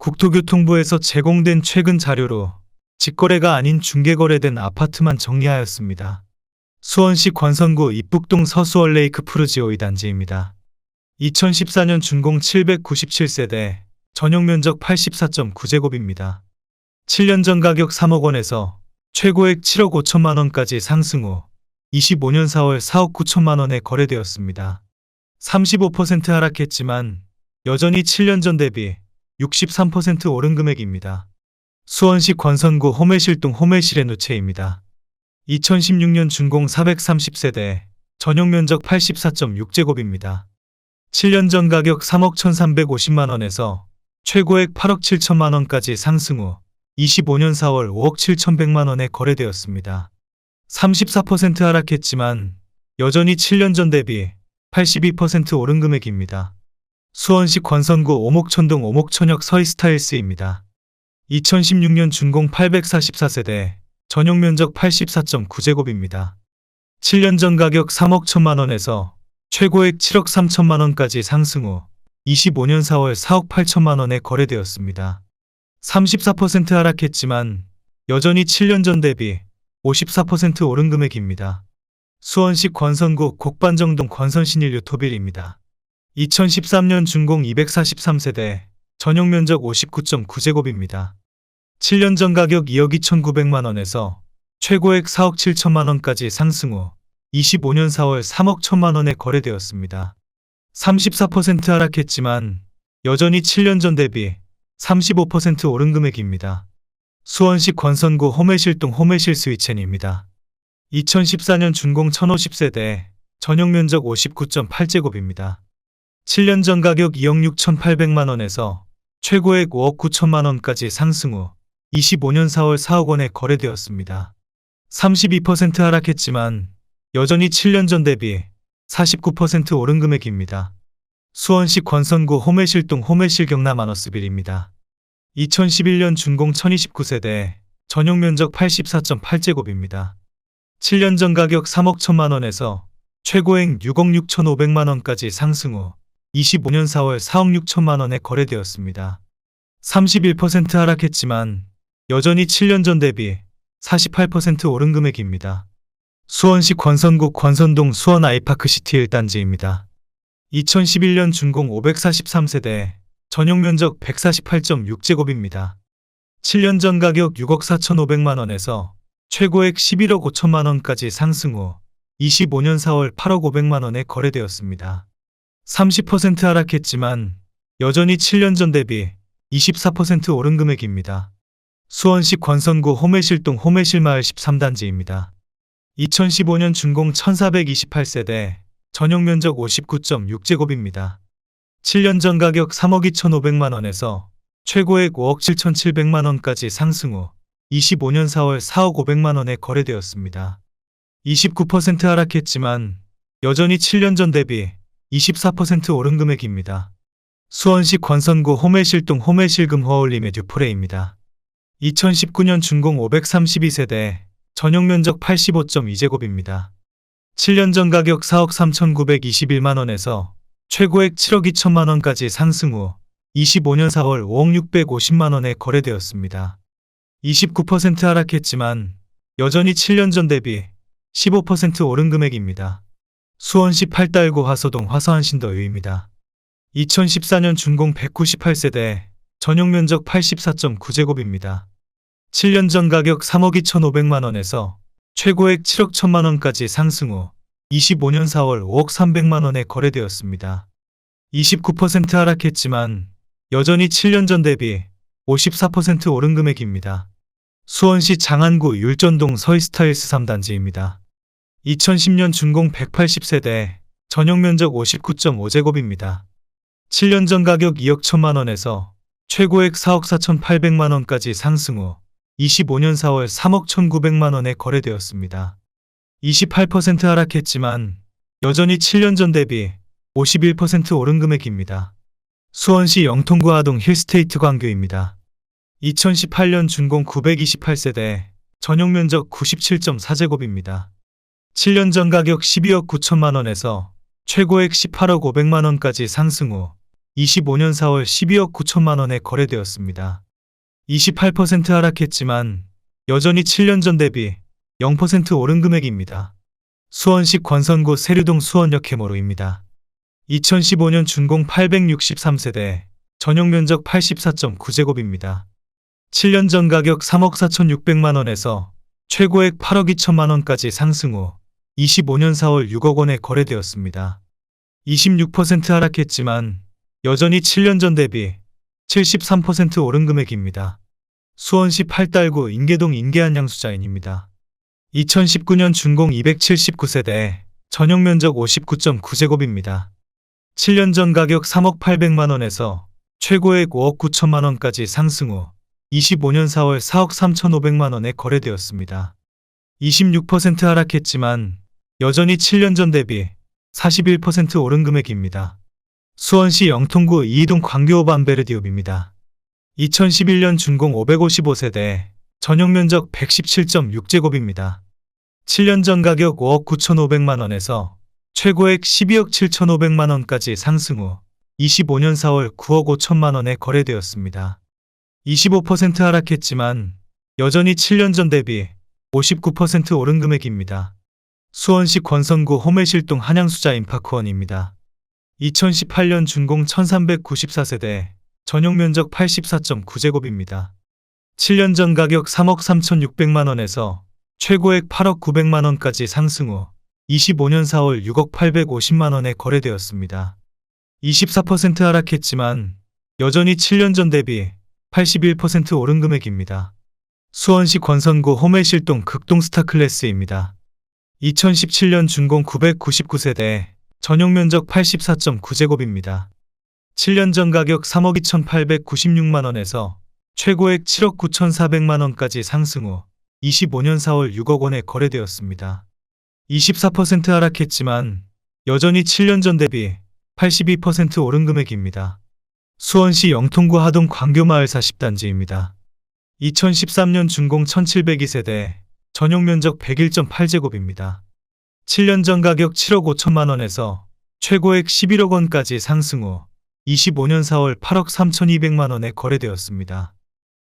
국토교통부에서 제공된 최근 자료로 직거래가 아닌 중개거래된 아파트만 정리하였습니다. 수원시 권선구 입북동 서수월 레이크 푸르지오 2단지입니다. 2014년 준공 797세대, 전용 면적 84.9제곱입니다. 7년 전 가격 3억 원에서 최고액 7억 5천만 원까지 상승 후 25년 4월 4억 9천만 원에 거래되었습니다. 35% 하락했지만 여전히 7년 전 대비 63% 오른 금액입니다. 수원시 권선구 호매실동 호매실의 누체입니다. 2016년 준공 430세대, 전용 면적 84.6제곱입니다. 7년 전 가격 3억 1,350만 원에서 최고액 8억 7천만 원까지 상승 후 25년 4월 5억 7,100만 원에 거래되었습니다. 34% 하락했지만 여전히 7년 전 대비 82% 오른 금액입니다. 수원시 권선구 오목천동 오목천역 서이스타일스입니다. 2016년 준공 844세대, 전용 면적 84.9제곱입니다. 7년 전 가격 3억 1천만 원에서 최고액 7억 3천만 원까지 상승 후 25년 4월 4억 8천만 원에 거래되었습니다. 34% 하락했지만 여전히 7년 전 대비 54% 오른 금액입니다. 수원시 권선구 곡반정동 권선신일 유토빌입니다. 2013년 준공 243세대, 전용 면적 59.9제곱입니다. 7년 전 가격 2억 2,900만 원에서 최고액 4억 7천만 원까지 상승 후 25년 4월 3억 1천만 원에 거래되었습니다. 34% 하락했지만 여전히 7년 전 대비 35% 오른 금액입니다. 수원시 권선구 호매실동 호매실 스위첸입니다. 2014년 준공 1050세대, 전용 면적 59.8제곱입니다. 7년 전 가격 2억 6,800만 원에서 최고액 5억 9천만 원까지 상승 후 25년 4월 4억 원에 거래되었습니다. 32% 하락했지만 여전히 7년 전 대비 49% 오른 금액입니다. 수원시 권선구 호매실동 호매실 경남 마너스빌입니다. 2011년 준공 1029세대, 전용 면적 84.8제곱입니다. 7년 전 가격 3억 1천만 원에서 최고액 6억 6천5백만 원까지 상승 후 25년 4월 4억 6천만 원에 거래되었습니다. 31% 하락했지만 여전히 7년 전 대비 48% 오른 금액입니다. 수원시 권선구 권선동 수원 아이파크 시티 1단지입니다. 2011년 준공 543세대, 전용 면적 148.6제곱입니다. 7년 전 가격 6억 4천5백만 원에서 최고액 11억 5천만 원까지 상승 후 25년 4월 8억 5백만 원에 거래되었습니다. 30% 하락했지만 여전히 7년 전 대비 24% 오른 금액입니다. 수원시 권선구 호매실동 호매실마을 13단지입니다. 2015년 준공 1428세대, 전용 면적 59.6제곱입니다. 7년 전 가격 3억 2천5백만 원에서 최고액 5억 7천7백만 원까지 상승 후 25년 4월 4억 5백만 원에 거래되었습니다. 29% 하락했지만 여전히 7년 전 대비 24% 오른 금액입니다. 수원시 권선구 호매실동 호매실금 허울림의 듀프레입니다. 2019년 준공 532세대, 전용 면적 85.2제곱입니다. 7년 전 가격 4억 3,921만 원에서 최고액 7억 2천만 원까지 상승 후 25년 4월 5억 650만 원에 거래되었습니다. 29% 하락했지만 여전히 7년 전 대비 15% 오른 금액입니다. 수원시 팔달구 화서동 화서한신더유입니다. 2014년 준공 198세대, 전용 면적 84.9제곱입니다. 7년 전 가격 3억 2천5백만 원에서 최고액 7억 1천만 원까지 상승 후 25년 4월 5억 3백만 원에 거래되었습니다. 29% 하락했지만 여전히 7년 전 대비 54% 오른 금액입니다. 수원시 장안구 율전동 서이스타일스 3단지입니다. 2010년 준공 180세대, 전용 면적 59.5제곱입니다. 7년 전 가격 2억 1천만 원에서 최고액 4억 4천8백만 원까지 상승 후 25년 4월 3억 1,900만 원에 거래되었습니다. 28% 하락했지만 여전히 7년 전 대비 51% 오른 금액입니다. 수원시 영통구 하동 힐스테이트 광교입니다. 2018년 준공 928세대, 전용 면적 97.4제곱입니다. 7년 전 가격 12억 9천만 원에서 최고액 18억 5백만 원까지 상승 후 25년 4월 12억 9천만 원에 거래되었습니다. 28% 하락했지만 여전히 7년 전 대비 0% 오른 금액입니다. 수원시 권선구 세류동 수원역 해모로입니다. 2015년 준공 863세대, 전용 면적 84.9제곱입니다. 7년 전 가격 3억 4,600만 원에서 최고액 8억 2천만 원까지 상승 후 25년 4월 6억 원에 거래되었습니다. 26% 하락했지만 여전히 7년 전 대비 73% 오른 금액입니다. 수원시 팔달구 인계동 인계한 양수자인입니다. 2019년 준공 279세대, 전용 면적 59.9제곱입니다. 7년 전 가격 3억 800만 원에서 최고액 5억 9천만 원까지 상승 후 25년 4월 4억 3,500만 원에 거래되었습니다. 26% 하락했지만 여전히 7년 전 대비 41% 오른 금액입니다. 수원시 영통구 이이동 광교호 반베르디옵입니다. 2011년 준공 555세대, 전용 면적 117.6제곱입니다. 7년 전 가격 5억 9,500만 원에서 최고액 12억 7,500만 원까지 상승 후 25년 4월 9억 5천만 원에 거래되었습니다. 25% 하락했지만 여전히 7년 전 대비 59% 오른 금액입니다. 수원시 권선구 호매실동 한양수자 임파크원입니다. 2018년 준공 1394세대, 전용 면적 84.9제곱입니다. 7년 전 가격 3억 3,600만 원에서 최고액 8억 900만 원까지 상승 후 25년 4월 6억 850만 원에 거래되었습니다. 24% 하락했지만 여전히 7년 전 대비 81% 오른 금액입니다. 수원시 권선구 호매실동 극동 스타클래스입니다. 2017년 준공 999세대, 전용 면적 84.9제곱입니다. 7년 전 가격 3억 2,896만 원에서 최고액 7억 9,400만 원까지 상승 후 25년 4월 6억 원에 거래되었습니다. 24% 하락했지만 여전히 7년 전 대비 82% 오른 금액입니다. 수원시 영통구 하동 광교마을 40단지입니다. 2013년 준공 1702 세대, 전용 면적 101.8제곱입니다. 7년 전 가격 7억 5천만 원에서 최고액 11억 원까지 상승 후 25년 4월 8억 3,200만 원에 거래되었습니다.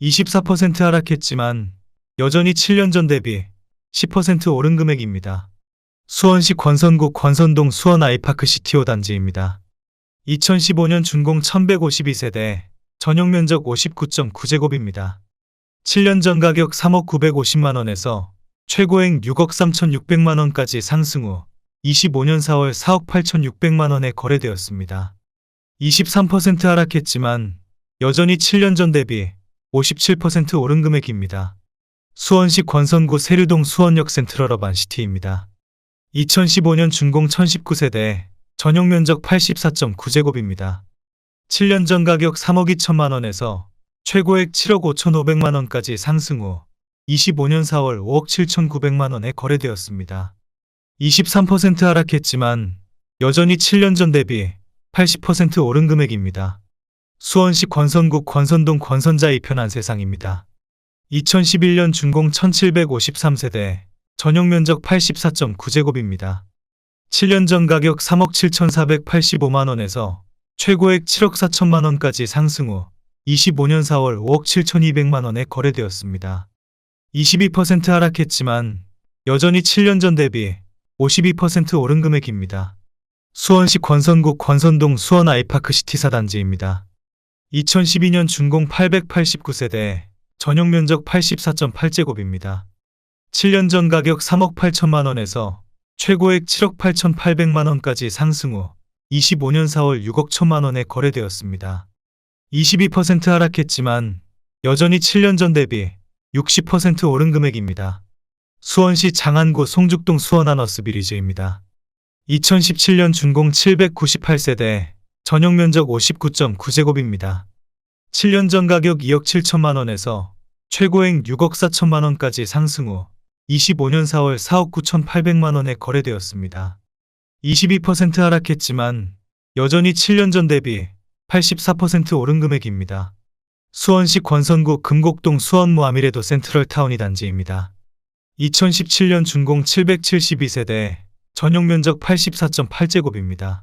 24% 하락했지만 여전히 7년 전 대비 10% 오른 금액입니다. 수원시 권선구 권선동 수원 아이파크 시티오 단지입니다. 2015년 준공 1152세대, 전용 면적 59.9제곱입니다. 7년 전 가격 3억 950만 원에서 최고액 6억 3,600만 원까지 상승 후 25년 4월 4억 8,600만 원에 거래되었습니다. 23% 하락했지만 여전히 7년 전 대비 57% 오른 금액입니다. 수원시 권선구 세류동 수원역 센트럴 어반 시티입니다. 2015년 준공 1019세대, 전용 면적 84.9제곱입니다. 7년 전 가격 3억 2천만 원에서 최고액 7억 5,500만 원까지 상승 후 25년 4월 5억 7,900만 원에 거래되었습니다. 23% 하락했지만 여전히 7년 전 대비 80% 오른 금액입니다. 수원시 권선구 권선동 권선자 이편한 세상입니다. 2011년 준공 1753세대, 전용 면적 84.9제곱입니다. 7년 전 가격 3억 7,485만 원에서 최고액 7억 4천만 원까지 상승 후 25년 4월 5억 7,200만 원에 거래되었습니다. 22% 하락했지만 여전히 7년 전 대비 52% 오른 금액입니다. 수원시 권선구 권선동 수원 아이파크 시티사 단지입니다. 2012년 준공 889세대, 전용 면적 84.8제곱입니다. 7년 전 가격 3억 8천만 원에서 최고액 7억 8,800만 원까지 상승 후 25년 4월 6억 1천만 원에 거래되었습니다. 22% 하락했지만 여전히 7년 전 대비 60% 오른 금액입니다. 수원시 장안구 송죽동 수원하너스 비리즈입니다. 2017년 준공 798세대, 전용 면적 59.9제곱입니다. 7년 전 가격 2억 7천만 원에서 최고액 6억 4천만 원까지 상승 후 25년 4월 4억 9,800만 원에 거래되었습니다. 22% 하락했지만 여전히 7년 전 대비 84% 오른 금액입니다. 수원시 권선구 금곡동 수원모아미레도 센트럴 타운이 단지입니다. 2017년 준공 772세대, 전용 면적 84.8제곱입니다.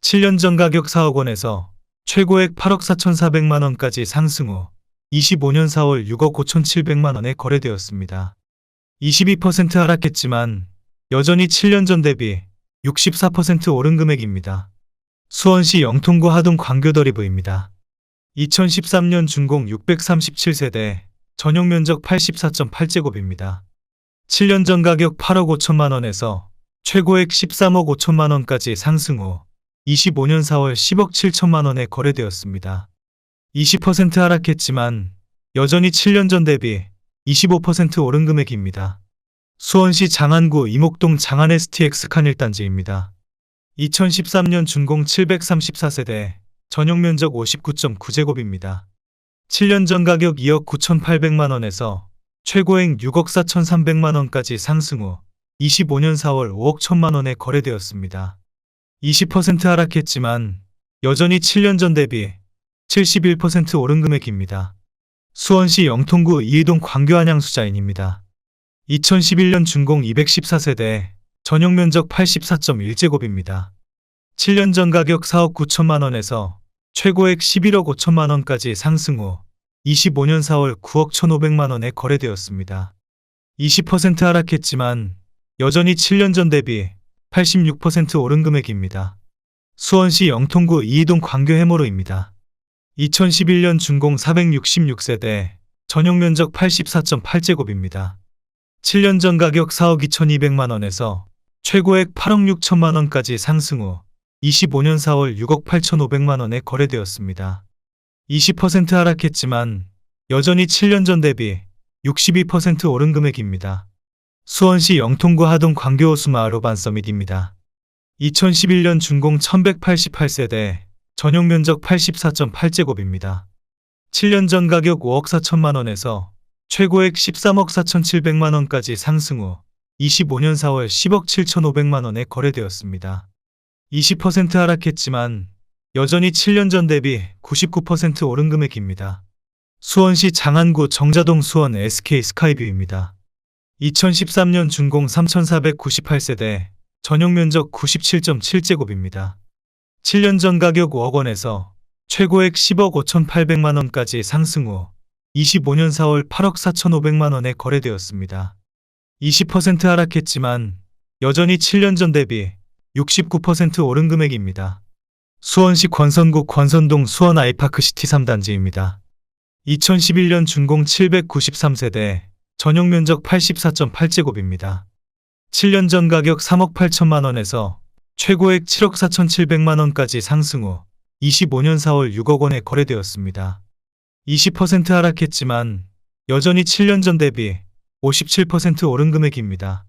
7년 전 가격 4억 원에서 최고액 8억 4,400만 원까지 상승 후 25년 4월 6억 5,700만 원에 거래되었습니다. 22% 하락했지만 여전히 7년 전 대비 64% 오른 금액입니다. 수원시 영통구 하동 광교더리브입니다. 2013년 준공 637세대, 전용 면적 84.8제곱입니다. 7년 전 가격 8억 5천만 원에서 최고액 13억 5천만 원까지 상승 후 25년 4월 10억 7천만 원에 거래되었습니다. 20% 하락했지만 여전히 7년 전 대비 25% 오른 금액입니다. 수원시 장안구 이목동 장안 STX 칸일단지입니다. 2013년 준공 734세대, 전용 면적 59.9제곱입니다. 7년 전 가격 2억 9,800만 원에서 최고액 6억 4,300만 원까지 상승 후 25년 4월 5억 1천만 원에 거래되었습니다. 20% 하락했지만 여전히 7년 전 대비 71% 오른 금액입니다. 수원시 영통구 이해동 광교안양수자인입니다. 2011년 준공 214세대, 전용 면적 84.1제곱입니다. 7년 전 가격 4억 9천만 원에서 최고액 11억 5천만 원까지 상승 후 25년 4월 9억 1,500만 원에 거래되었습니다. 20% 하락했지만 여전히 7년 전 대비 86% 오른 금액입니다. 수원시 영통구 이이동 광교 해모로입니다. 2011년 준공 466세대, 전용 면적 84.8제곱입니다. 7년 전 가격 4억 2,200만 원에서 최고액 8억 6천만 원까지 상승 후 25년 4월 6억 8,500만 원에 거래되었습니다. 20% 하락했지만 여전히 7년 전 대비 62% 오른 금액입니다. 수원시 영통구 하동 광교호수 마을 오반 서밋입니다. 2011년 준공 1188세대, 전용 면적 84.8제곱입니다. 7년 전 가격 5억 4천만 원에서 최고액 13억 4,700만 원까지 상승 후 25년 4월 10억 7,500만 원에 거래되었습니다. 20% 하락했지만 여전히 7년 전 대비 99% 오른 금액입니다. 수원시 장안구 정자동 수원 SK 스카이뷰입니다. 2013년 준공 3,498세대, 전용 면적 97.7제곱입니다. 7년 전 가격 5억 원에서 최고액 10억 5,800만 원까지 상승 후 25년 4월 8억 4,500만 원에 거래되었습니다. 20% 하락했지만 여전히 7년 전 대비 69% 오른 금액입니다. 수원시 권선구 권선동 수원 아이파크 시티 3단지입니다. 2011년 준공 793세대, 전용 면적 84.8제곱입니다. 7년 전 가격 3억 8천만 원에서 최고액 7억 4,700만 원까지 상승 후 25년 4월 6억 원에 거래되었습니다. 20% 하락했지만 여전히 7년 전 대비 57% 오른 금액입니다.